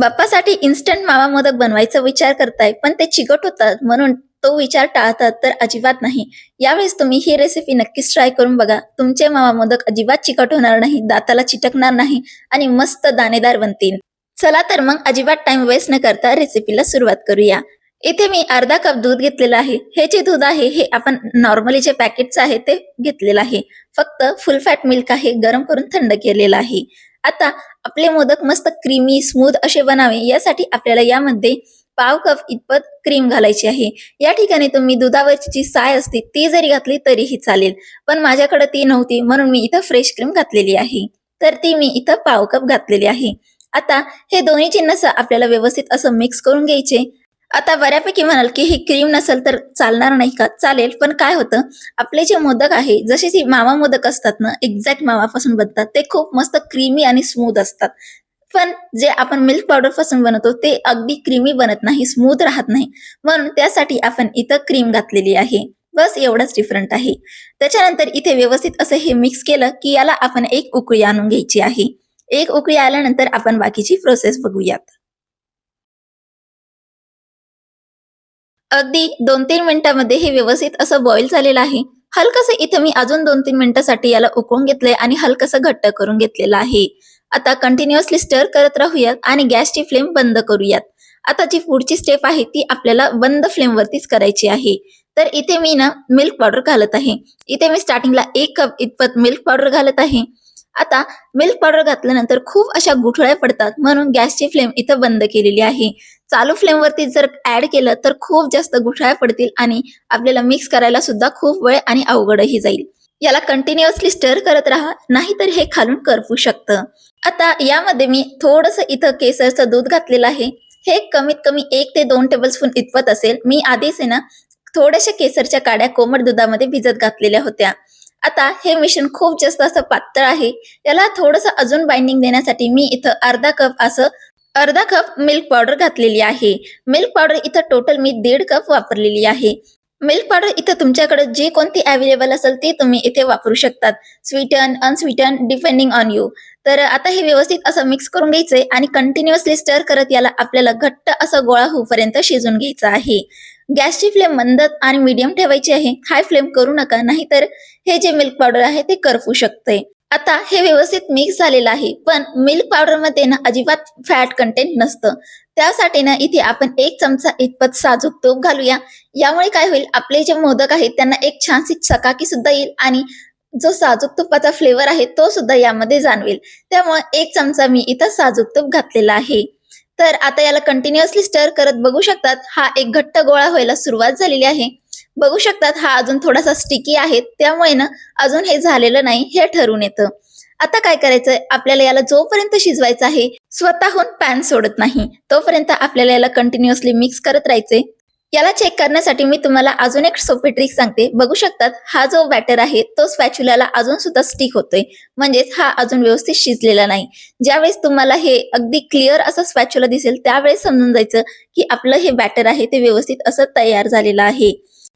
बाप्पासाठी instant मावा मोदक बनवायचा विचार करताय पण ते चिकट होतात म्हणून तो विचार टाळतात तर अजिबात नाही. यावेळेस तुम्ही ही रेसिपी नक्कीच ट्राय करून बघा. तुमचे मावा मोदक अजिबात चिकट होणार नाही दाताला चिटकणार नाही आणि मस्त दाणेदार बनतील. चला तर मग अजिबात टाइम वेस्ट न करता रेसिपीला सुरुवात करूया. इथे मी अर्धा कप दूध घेतलेलं आहे. हे जे दूध आहे हे आपण नॉर्मली जे पॅकेटचं आहे ते घेतलेलं आहे. फक्त फुल फॅट मिल्क आहे गरम करून थंड केलेलं आहे. आता आपले मोदक मस्त क्रीमी स्मूथ असे बनावे यासाठी आपल्याला यामध्ये पाव कप इतपत क्रीम घालायची आहे. या ठिकाणी तुम्ही दुधावरची जी साय असते ती जरी घातली तरीही चालेल. पण माझ्याकडे ती नव्हती म्हणून मी इथं फ्रेश क्रीम घातलेली आहे. तर ती मी इथं पाव कप घातलेली आहे. आता हे दोन्ही जिन्नस आपल्याला व्यवस्थित असं मिक्स करून घ्यायचे. आता बऱ्यापैकी म्हणाल की ही क्रीम नसेल तर चालणार नाही का? चालेल पण काय होतं? आपले जे मोदक आहे जसे जे मावा मोदक असतात ना एक्झॅक्ट मावापासून बनतात ते खूप मस्त क्रीमी आणि स्मूथ असतात. पण जे आपण मिल्क पावडरपासून बनवतो ते अगदी क्रीमी बनत नाही स्मूथ राहत नाही. म्हणून त्यासाठी आपण इथं क्रीम घातलेली आहे. बस एवढंच डिफरंट आहे. त्याच्यानंतर इथे व्यवस्थित असं हे मिक्स केलं की याला आपण एक उकळी आणून घ्यायची आहे. एक उकळी आल्यानंतर आपण बाकीची प्रोसेस बघूयात. अगदी दोन तीन मिनिटांमध्ये हे व्यवस्थित असं बॉईल झालेलं आहे. हलकसं इथं मी अजून दोन तीन मिनिटांसाठी याला उकळून घेतलंय आणि हलकसं घट्ट करून घेतलेलं आहे. आता कंटिन्युअसली स्टर करत राहूयात आणि गॅसची फ्लेम बंद करूयात. आता जी पुढची स्टेप आहे ती आपल्याला बंद फ्लेमवरतीच करायची आहे. तर इथे मी ना मिल्क पावडर घालत आहे. इथे मी स्टार्टिंगला एक कप इतपत मिल्क पावडर घालत आहे. आता मिल्क पावडर घातल्यानंतर खूप अशा गुठळ्या पडतात म्हणून गॅसची फ्लेम इथं बंद केलेली आहे. चालू फ्लेम वरती जर ऍड केलं तर खूप जास्त गुठळ्या पडतील आणि आपल्याला मिक्स करायला सुद्धा खूप वेळ आणि अवघडही जाईल. याला कंटिन्युअसली स्टर करत राहा नाहीतर हे खालून करपू शकतं. आता यामध्ये मी थोडस इथं केसरचं दूध घातलेलं आहे. हे कमीत कमी एक ते दोन टेबल स्पून इतपत असेल. मी आधीच आहे ना थोड्याशा केसरच्या काड्या कोमट दुधामध्ये भिजत घातलेल्या होत्या. आता हे मिश्रण खूप जास्त असं पातळ आहे. याला थोडस अजून बाइंडिंग देण्यासाठी मी इथं अर्धा कप असं अर्धा कप मिल्क पावडर घातलेली आहे. मिल्क पावडर इथं टोटल मी दीड कप वापरलेली आहे. मिल्क पावडर इथं तुमच्याकडे जे कोणती अवेलेबल असेल ती तुम्ही इथे वापरू शकतात. Sweeten unsweeten depending on you तर आता हे व्यवस्थित असं मिक्स करून घ्यायचंय आणि कंटिन्युअसली स्टर करत याला आपल्याला घट्ट असं गोळा होऊपर्यंत शिजून घ्यायचा आहे. गॅसची फ्लेम मंद आणि मीडियम ठेवायची आहे. हाय फ्लेम करू नका नाहीतर हे जे मिल्क पावडर आहे ते करपू शकते आता हे व्यवस्थित मिक्स झालेलं आहे. पण मिल्क पावडरमध्ये ना अजिबात फॅट कंटेंट नसतं. त्यासाठी ना इथे आपण एक चमचा इतपत साजूक तूप घालूया. यामुळे काय होईल आपले जे मोदक आहेत त्यांना एक छानशी चकाकी सुद्धा येईल आणि जो साजूक तुपाचा फ्लेवर आहे तो सुद्धा यामध्ये जाणवेल. त्यामुळे एक चमचा मी इथं साजूक तूप घातलेला आहे. तर आता याला कंटिन्युअसली स्टर करत बघू शकतात. हा एक घट्ट गोळा व्हायला सुरुवात झालेली आहे. बघू शकतात हा अजून थोडासा स्टिकी आहे. त्यामुळे ना अजून हे झालेलं नाही हे ठरून येतं. आता काय करायचंय? आपल्याला याला जोपर्यंत शिजवायचं आहे स्वतःहून पॅन सोडत नाही. तोपर्यंत आपल्याला याला कंटिन्युअसली मिक्स करत राहायचे याला चेक करण्यासाठी मी तुम्हाला अजून एक सोपी ट्रिक सांगते. बघू शकतात हा जो बॅटर आहे तो स्पॅच्युलाला अजून सुद्धा स्टिक होतोय. म्हणजेच हा अजून व्यवस्थित शिजलेला नाही. ज्यावेळेस तुम्हाला हे अगदी क्लिअर असं स्पॅच्युला दिसेल त्यावेळेस समजून जायचं की आपलं हे बॅटर आहे ते व्यवस्थित असं तयार झालेलं आहे.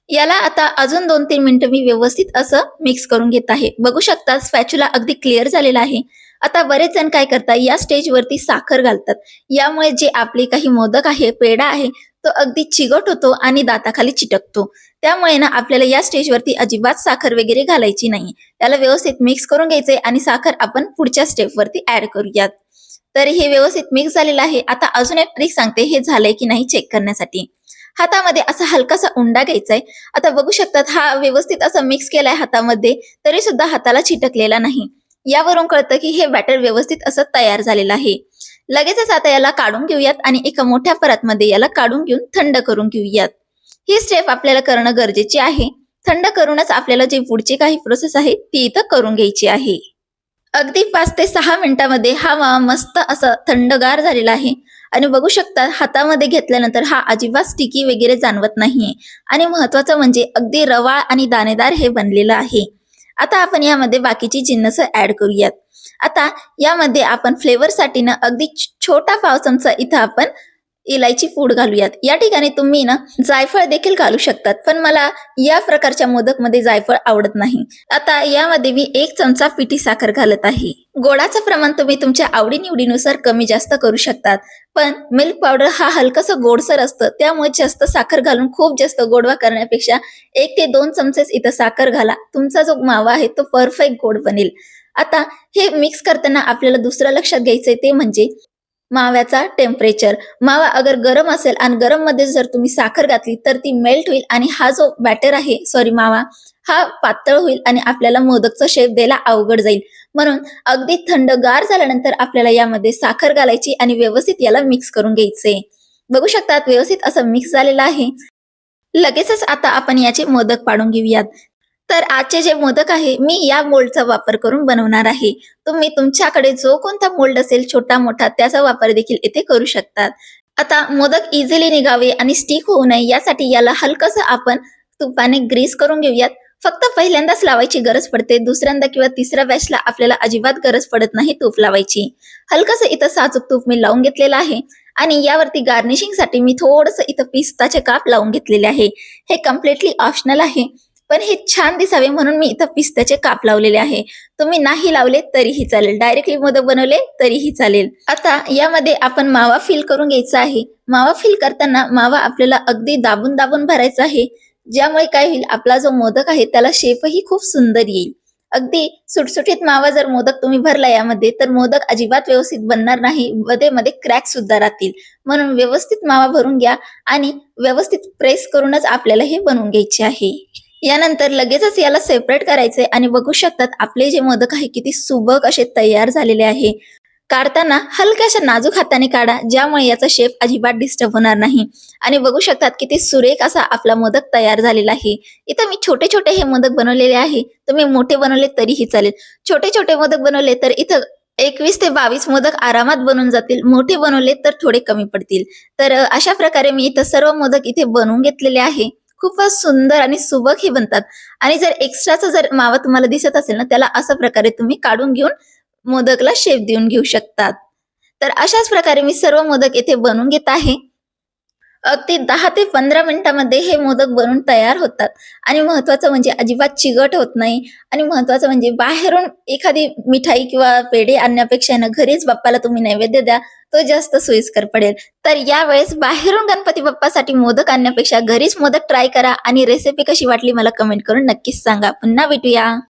याला आता अजून दोन तीन मिनिटं मी व्यवस्थित असं मिक्स करून घेत आहे. बघू शकता स्पॅच्युला अगदी क्लिअर झालेला आहे. आता बरेच जण काय करतात या स्टेजवरती साखर घालतात. यामुळे जे आपले काही मोदक आहे पेढा आहे तो अगदी चिगट होतो आणि दाताखाली चिटकतो. त्यामुळे ना आपल्याला या स्टेजवरती अजिबात साखर वगैरे घालायची नाही. याला व्यवस्थित मिक्स करून घ्यायचंय आणि साखर आपण पुढच्या स्टेपवरती ऍड करूयात. तर हे व्यवस्थित मिक्स झालेलं आहे. आता अजून एक ट्रिक सांगते हे झालंय की नाही चेक करण्यासाठी. हातामध्ये असा हलकासा उंडा घ्यायचा आहे आता बघू शकतात हा व्यवस्थित असा मिक्स केलाय हातामध्ये तरी सुद्धा हाताला चिटकलेला नाही. यावरून कळतं की हे बॅटर व्यवस्थित असं तयार झालेलं आहे. लगेचच आता याला काढून घेऊयात आणि एका मोठ्या परातमध्ये याला काढून घेऊन थंड करून घेऊयात. ही स्टेप आपल्याला करणं गरजेची आहे. थंड करूनच आपल्याला जी पुढची काही प्रोसेस आहे ती इथं करून घ्यायची आहे. अगदी पाच ते सहा मिनिटांमध्ये हा मस्त असं थंडगार झालेला आहे. आणि बघू शकता हातामध्ये घेतल्यानंतर हा अजिबात स्टिकी वगैरे जाणवत नाहीये. आणि महत्वाचं म्हणजे अगदी रवाळ आणि दाणेदार हे बनलेलं आहे. आता आपण यामध्ये बाकीची जिन्नस ऍड करूयात. आता यामध्ये आपण फ्लेवरसाठी ना अगदी छोटा पाव चमचा इथं आपण इलायची पूड घालूयात. या ठिकाणी तुम्ही ना जायफळ देखील घालू शकतात पण मला या प्रकारच्या मोदकमध्ये जायफळ आवडत नाही. आता यामध्ये मी एक चमचा पिठी साखर घालत आहे. गोडाचं प्रमाण तुम्ही तुमच्या आवडीनिवडीनुसार कमी जास्त करू शकतात पण मिल्क पावडर हा हलकसं गोडसर असतं त्यामुळे जास्त साखर घालून खूप जास्त गोडवा करण्यापेक्षा एक ते दोन चमचेच इथं साखर घाला. तुमचा जो मावा आहे तो परफेक्ट गोड बनेल. आता हे मिक्स करताना आपल्याला दुसरं लक्षात घ्यायचंय ते म्हणजे माव्याचा टेम्परेचर मावा अगर गरम असेल आणि गरममध्ये जर तुम्ही साखर घातली तर ती मेल्ट होईल आणि हा जो बॅटर आहे सॉरी मावा हा पातळ होईल आणि आपल्याला मोदकचा शेप द्यायला अवघड जाईल. म्हणून अगदी थंडगार झाल्यानंतर आपल्याला यामध्ये साखर घालायची आणि व्यवस्थित याला मिक्स करून घ्यायचे. बघू शकतात व्यवस्थित असं मिक्स झालेलं आहे. लगेचच आता आपण याचे मोदक पाडून घेऊयात. तर आजचे जे मोदक आहे मी या मोल्डचा वापर करून बनवणार आहे. तुम्ही तुमच्याकडे जो कोणता मोल्ड असेल छोटा मोठा त्याचा वापर देखील इथे करू शकतात. आता मोदक इझिली निघावे आणि स्टिक होऊ नये यासाठी याला हलकस आपण तुपाने ग्रीस करून घेऊयात. फक्त पहिल्यांदाच लावायची गरज पडते दुसऱ्यांदा किंवा तिसऱ्या बॅचला आपल्याला अजिबात गरज पडत नाही तूप लावायची. हलकस इथं साजूक तूप मी लावून घेतलेलं आहे आणि यावरती गार्निशिंगसाठी मी थोडस इथं पिस्ताचे काप लावून घेतलेले आहे. हे कम्प्लिटली ऑप्शनल आहे. पण हे छान दिसावे म्हणून मी इथं पिस्त्याचे काप लावलेले आहे. तुम्ही नाही लावले तरीही चालेल. डायरेक्टली मोदक बनवले तरीही चालेल. आता यामध्ये आपण मावा फिल करून घ्यायचा आहे. मावा फिल करताना मावा आपल्याला अगदी दाबून दाबून भरायचा आहे. ज्यामुळे काय होईल? आपला जो मोदक आहे त्याला शेपही खूप सुंदर येईल. अगदी सुटसुटीत मावा जर मोदक तुम्ही भरला यामध्ये तर मोदक अजिबात व्यवस्थित बनणार नाही. मध्ये मध्ये क्रॅक सुद्धा राहतील. म्हणून व्यवस्थित मावा भरून घ्या आणि व्यवस्थित प्रेस करूनच आपल्याला हे बनवून घ्यायचे आहे. यानंतर लगेचच याला सेपरेट करायचे आणि बघू शकतात आपले जे मोदक आहे किती सुबक असे तयार झालेले आहे. काढताना हलक्याशा नाजूक हाताने काढा ज्यामुळे याचा शेप अजिबात डिस्टर्ब होणार नाही. आणि बघू शकतात किती सुरेख असा आपला मोदक तयार झालेला आहे. इथं मी छोटे छोटे हे मोदक बनवलेले आहे. तुम्ही मोठे बनवले तरीही चालेल. छोटे छोटे मोदक बनवले तर इथं एकवीस ते बावीस मोदक आरामात बनून जातील. मोठे बनवले तर थोडे कमी पडतील. तर अशा प्रकारे मी इथं सर्व मोदक इथे बनवून घेतलेले आहे. खूपच सुंदर आणि सुबक हे बनतात. आणि जर एक्स्ट्राचा जर मावा तुम्हाला दिसत असेल ना त्याला अशा प्रकारे तुम्ही काढून घेऊन मोदकला शेप देऊन घेऊ शकतात. तर अशाच प्रकारे मी सर्व मोदक येथे बनवून घेत आहे. अगदी दहा ते पंधरा मिनिटामध्ये हे मोदक बनून तयार होतात. आणि महत्वाचं म्हणजे अजिबात चिगट होत नाही. आणि महत्वाचं म्हणजे बाहेरून एखादी मिठाई किंवा पेढे आणण्यापेक्षा ना घरीच बाप्पाला तुम्ही नैवेद्य द्या तो जास्त सोयीस्कर पडेल. तर यावेळेस बाहेरून गणपती बाप्पासाठी मोदक आणण्यापेक्षा घरीच मोदक ट्राय करा आणि रेसिपी कशी वाटली मला कमेंट करून नक्कीच सांगा. पुन्हा भेटूया.